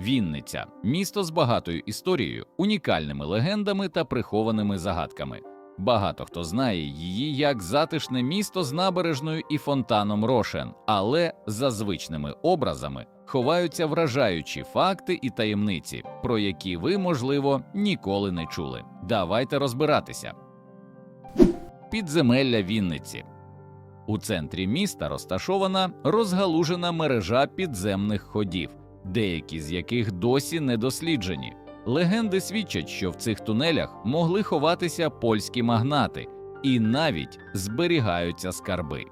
Вінниця місто з багатою історією, унікальними легендами та прихованими загадками. Багато хто знає її як затишне місто з набережною і фонтаном Рошен, але за звичними образами ховаються вражаючі факти і таємниці, про які ви, можливо, ніколи не чули. Давайте розбиратися. Підземелля Вінниці. У центрі міста розташована розгалужена мережа підземних ходів, деякі з яких досі не досліджені. Легенди свідчать, що в цих тунелях могли ховатися польські магнати і навіть зберігаються скарби.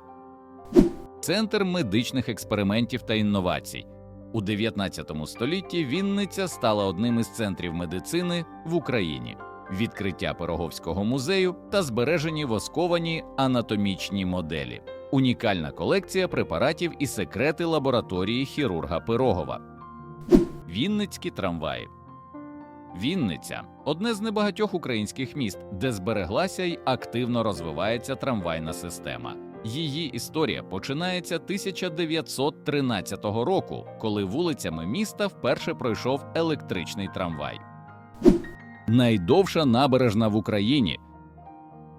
Центр медичних експериментів та інновацій. У 19 столітті Вінниця стала одним із центрів медицини в Україні. Відкриття Пироговського музею та збережені восковані анатомічні моделі, унікальна колекція препаратів і секрети лабораторії хірурга Пирогова. Вінницькі трамваї. Вінниця одне з небагатьох українських міст, де збереглася й активно розвивається трамвайна система. Її історія починається 1913 року, коли вулицями міста вперше пройшов електричний трамвай. Найдовша набережна в Україні.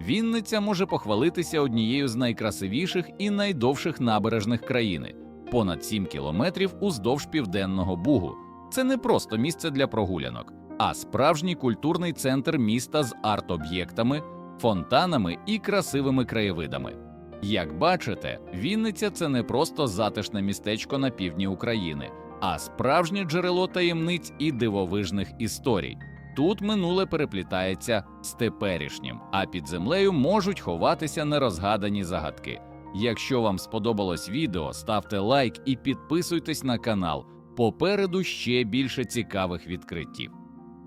Вінниця може похвалитися однією з найкрасивіших і найдовших набережних країни понад 7 кілометрів уздовж південного бугу. Це не просто місце для прогулянок, а справжній культурний центр міста з арт-об'єктами, фонтанами і красивими краєвидами. Як бачите, Вінниця це не просто затишне містечко на півдні України, а справжнє джерело таємниць і дивовижних історій. Тут минуле переплітається з теперішнім, а під землею можуть ховатися нерозгадані загадки. Якщо вам сподобалось відео, ставте лайк і підписуйтесь на канал. Попереду ще більше цікавих відкриттів.